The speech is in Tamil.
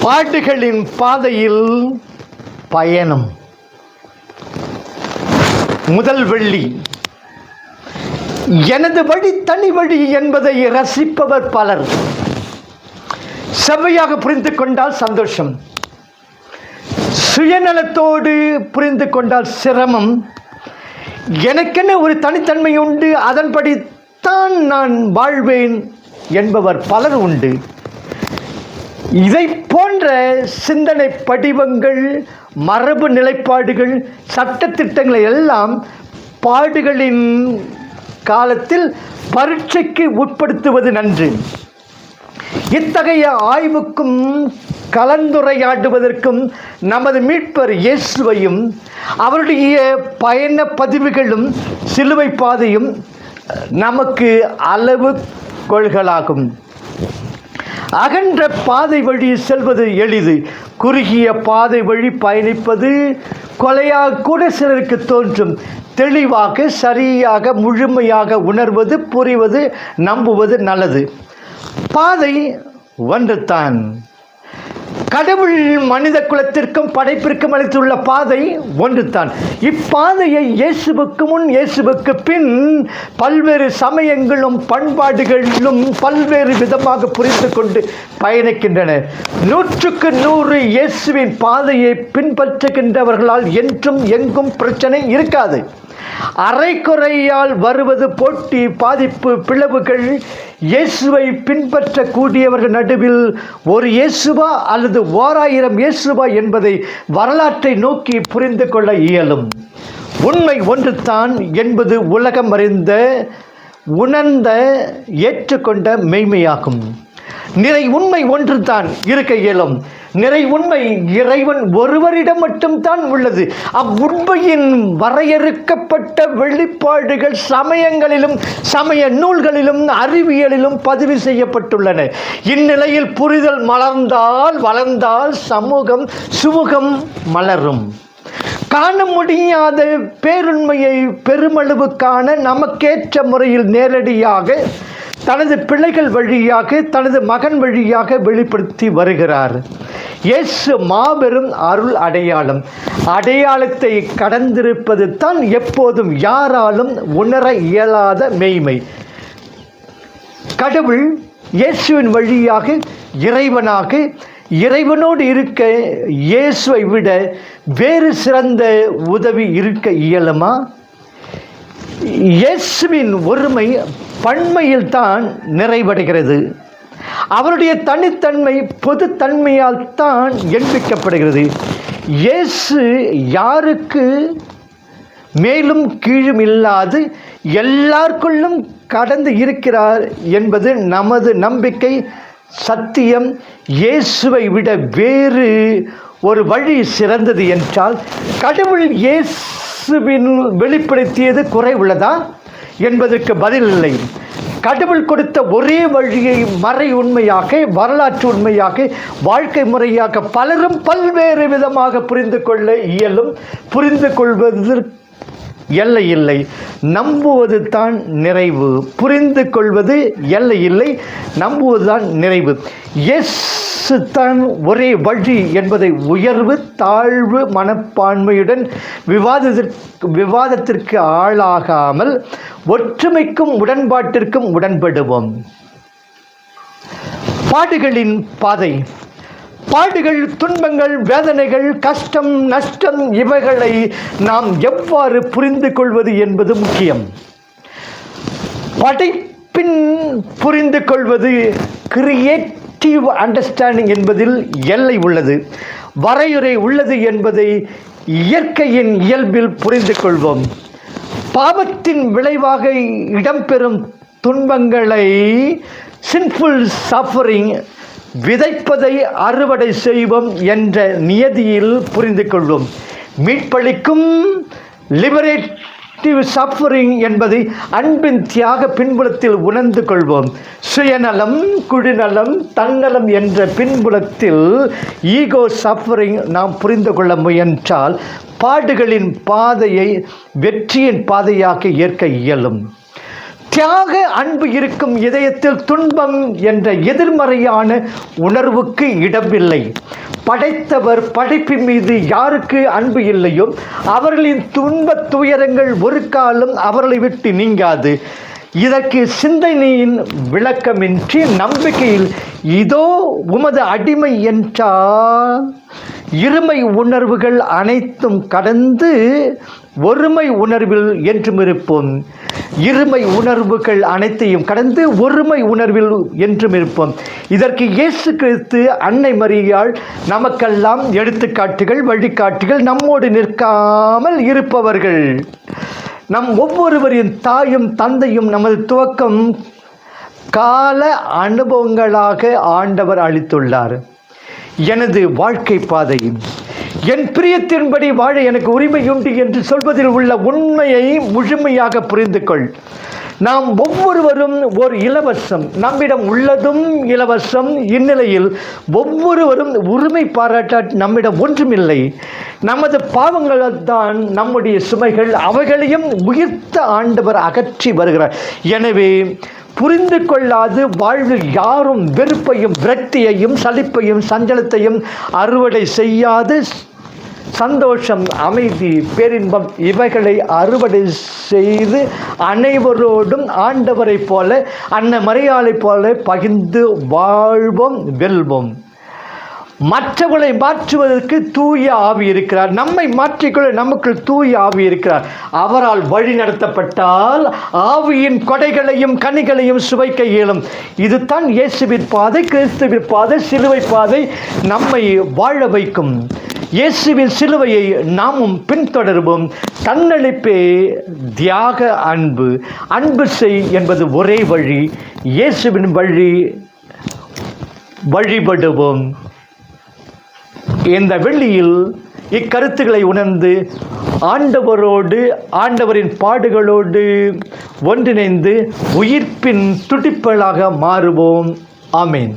பாட்டுகளின் பாதையில் பயணம். முதல் வெள்ளி. எனது வழி தனி வழி என்பதை ரசிப்பவர் பலர். செவ்வையாக புரிந்து கொண்டால் சந்தோஷம். சுயநலத்தோடு புரிந்து கொண்டால் சிரமம். எனக்கென ஒரு தனித்தன்மை உண்டு அதன்படி தான் நான் வாழ்வேன் என்பவர் பலர் உண்டு. இதை போன்ற சிந்தனை படிவங்கள் மரபு நிலைப்பாடுகள் சட்டத்திட்டங்களை எல்லாம் பாடுகளின் காலத்தில் பரீட்சைக்கு உட்படுத்துவது நன்று. இத்தகைய ஆய்வுக்கும் கலந்துரையாடுவதற்கும் நமது மீட்பர் இயேசுவையும் அவருடைய பயண பதிவுகளும் சிலுவை பாதையும் நமக்கு அளவு கொள்களாகும் அகன்ற பாதை வழி செல்வது எளிது. குறுகிய பாதை வழி பயணிப்பது கொலையாக கூட சிலருக்கு தோன்றும். தெளிவாக சரியாக முழுமையாக உணர்வது புரிவது நம்புவது நல்லது. பாதை ஒன்றுதான். கடவுள் மனித குலத்திற்கும் படைப்பிற்கும் அளித்துள்ள பாதை ஒன்றுதான். இப்பாதையை இயேசுவுக்கு முன் இயேசுவுக்கு பின் பல்வேறு சமயங்களும் பண்பாடுகளிலும் பல்வேறு விதமாக புரிந்து கொண்டு பயணிக்கின்றன. நூற்றுக்கு நூறு இயேசுவின் பாதையை பின்பற்றுகின்றவர்களால் என்றும் எங்கும் பிரச்சனை இருக்காது. அரைக்குறையால் வருவது போட்டி பாதிப்பு பிளவுகள் இயேசுவை பின்பற்றக்கூடியவர்கள் நடுவில் ஒரு இயேசுவா அல்லது ஓராயிரம் இயேசுவா என்பதை வரலாற்றை நோக்கி புரிந்து கொள்ள இயலும். உண்மை ஒன்றுதான் என்பது உலகம் அறிந்த உணர்ந்த ஏற்றுக்கொண்ட மெய்மையாகும். நிறை உண்மை ஒன்றுதான் இருக்க இயலும். நிறை உண்மை இறைவன் ஒருவரிடம் மட்டும்தான் உள்ளது. அவ்வுண்மையின் வரையறுக்கப்பட்ட வெளிப்பாடுகள் சமயங்களிலும் சமய நூல்களிலும் அறிவியலிலும் பதிவு செய்யப்பட்டுள்ளன. இந்நிலையில் புரிதல் மலர்ந்தால் வளர்ந்தால் சமூகம் சுமூகம் மலரும். காண முடியாத பேருண்மையை பெருமளவு காண நமக்கேற்ற முறையில் நேரடியாக தனது பிள்ளைகள் வழியாக தனது மகன் வழியாக வெளிப்படுத்தி வருகிறார். இயேசு மாபெரும் அருள் அடையாளம். அடையாளத்தை கடந்திருப்பது தான் எப்போதும் யாராலும் உணர இயலாத மெய்மை. கடவுள் இயேசுவின் வழியாக இறைவனாக இறைவனோடு இருக்க இயேசுவை விட வேறு சிறந்த உதவி இருக்க இயலுமா? இயேசுவின் ஒருமை பன்மையில் தான் நிறைவடைகிறது. அவருடைய தனித்தன்மை பொதுத்தன்மையால் தான் எண்பிக்கப்படுகிறது இயேசு யாருக்கு மேலும் கீழும் இல்லாது எல்லாருக்குள்ளும் கடந்து இருக்கிறார் என்பது நமது நம்பிக்கை. சத்தியம் இயேசுவை விட வேறு ஒரு வழி சிறந்தது என்றால் கடவுள் இயேசுவின் வெளிப்படுத்தியது குறை உள்ளதா? என்பதற்கு பதில் இல்லை கடவுள் கொடுத்த ஒரே வழியை மறை உண்மையாக வரலாற்று உண்மையாக வாழ்க்கை முறையாக பலரும் பல்வேறு விதமாக புரிந்து கொள்ள இயலும் புரிந்து கொள்வதற்கு எல்லை இல்லை. நம்புவது தான் நிறைவு. புரிந்து கொள்வது எல்லை இல்லை நம்புவது தான் நிறைவு. எஸ் தான் ஒரே வழி என்பதை உயர்வு தாழ்வு மனப்பான்மையுடன் விவாதத்திற்கு விவாதத்திற்கு ஆளாகாமல் ஒற்றுமைக்கும் உடன்பாட்டிற்கும் உடன்படுவோம். பாடுகளின் பாதை. பாடுகள் துன்பங்கள் வேதனைகள் கஷ்டம் நஷ்டம் இவைகளை நாம் எவ்வாறு புரிந்து கொள்வது என்பது முக்கியம். படைப்பின் புரிந்து கொள்வது கிரியேட்டிவ் அண்டர்ஸ்டாண்டிங் என்பதில் எல்லை உள்ளது. வரையுறை உள்ளது என்பதை இயற்கையின் இயல்பில் புரிந்து கொள்வோம். பாவத்தின் விளைவாக இடம்பெறும் துன்பங்களை சின்ஃபுல் சஃபரிங் விதைப்பதை அறுவடை செய்வோம் என்ற நியதியில் புரிந்து கொள்வோம். மீட்பளிக்கும் லிபரேட்டிவ் சஃபரிங் என்பதை அன்பின் தியாக பின்புலத்தில் உணர்ந்து கொள்வோம். சுயநலம் குழுநலம் தன்னலம் என்ற பின்புலத்தில் ஈகோ சஃபரிங் நாம் புரிந்து கொள்ள முயன்றால் பாடுகளின் பாதையை வெற்றியின் பாதையாக ஏற்க இயலும். தியாக அன்பு இருக்கும் இதயத்தில் துன்பம் என்ற எதிர்மறையான உணர்வுக்கு இடமில்லை. படைத்தவர் படைப்பின் மீது யாருக்கு அன்பு இல்லையோ அவர்களின் துன்ப துயரங்கள் ஒரு காலம் அவர்களை விட்டு நீங்காது. இதற்கு சிந்தனையின் விளக்கமின்றி நம்பிக்கையில் இதோ உமது அடிமை என்றால் இருமை உணர்வுகள் அனைத்தும் கடந்து ஒருமை உணர்வில் என்றும் இருப்போம். இருமை உணர்வுகள் அனைத்தையும் கடந்து ஒருமை உணர்வில் என்றும் இருப்போம். இதற்கு இயேசு கிறிஸ்து அன்னை மரியாள் நமக்கெல்லாம் எடுத்துக்காட்டுகள் வழிகாட்டுகள் நம்மோடு நிற்காமல் இருப்பவர்கள். நம் ஒவ்வொருவரின் தாயும் தந்தையும் நமது துவக்கம் கால அனுபவங்களாக ஆண்டவர் அளித்துள்ளார். எனது வாழ்க்கை பாதையின் என் பிரியத்தின்படி வாழ எனக்கு உரிமையுண்டு என்று சொல்வதில் உள்ள உண்மையை முழுமையாக புரிந்து கொள் நாம் ஒவ்வொருவரும் ஒரு இலவசம். நம்மிடம் உள்ளதும் இலவசம். இந்நிலையில் ஒவ்வொருவரும் உரிமை பாராட்ட நம்மிடம் ஒன்றுமில்லை. நமது பாவங்களால் தான் நம்முடைய சுமைகள் அவைகளையும் உயிர்த்த ஆண்டவர் அகற்றி வருகிறார். எனவே புரிந்து கொள்ளாது வாழ்வில் யாரும் வெறுப்பையும் விரக்தியையும் சலிப்பையும் சஞ்சலத்தையும் அறுவடை செய்யாது. சந்தோஷம் அமைதி பேரின்பம் இவைகளை அறுவடை செய்து அனைவரோடும் ஆண்டவரைப் போல அன்ன மரியாளைப் போல பகிர்ந்து வாழ்வோம் வெல்வோம். மற்றவர்களை மாற்றுவதற்கு தூய ஆவி இருக்கிறார். நம்மை மாற்றிக்கொள்ள நமக்கு தூய ஆவி இருக்கிறார். அவரால் வழி நடத்தப்பட்டால் ஆவியின் கொடைகளையும் கனிகளையும் சுவைக்க இயலும். இதுதான் இயேசுவின் பாதை கிறிஸ்துவின் பாதை சிலுவை பாதை நம்மை வாழ வைக்கும். இயேசுவின் சிலுவையை நாமும் பின்தொடர்வோம். தன்னழிப்பே தியாக அன்பு. அன்பு செய் என்பது ஒரே வழி. இயேசுவின் வழி வழிபடுவோம். இந்த வெள்ளியில் இக்கருத்துக்களை உணர்ந்து ஆண்டவரோடு ஆண்டவரின் பாடுகளோடு ஒன்றிணைந்து உயிர்ப்பின் துடிப்பலாக மாறுவோம். ஆமீன்.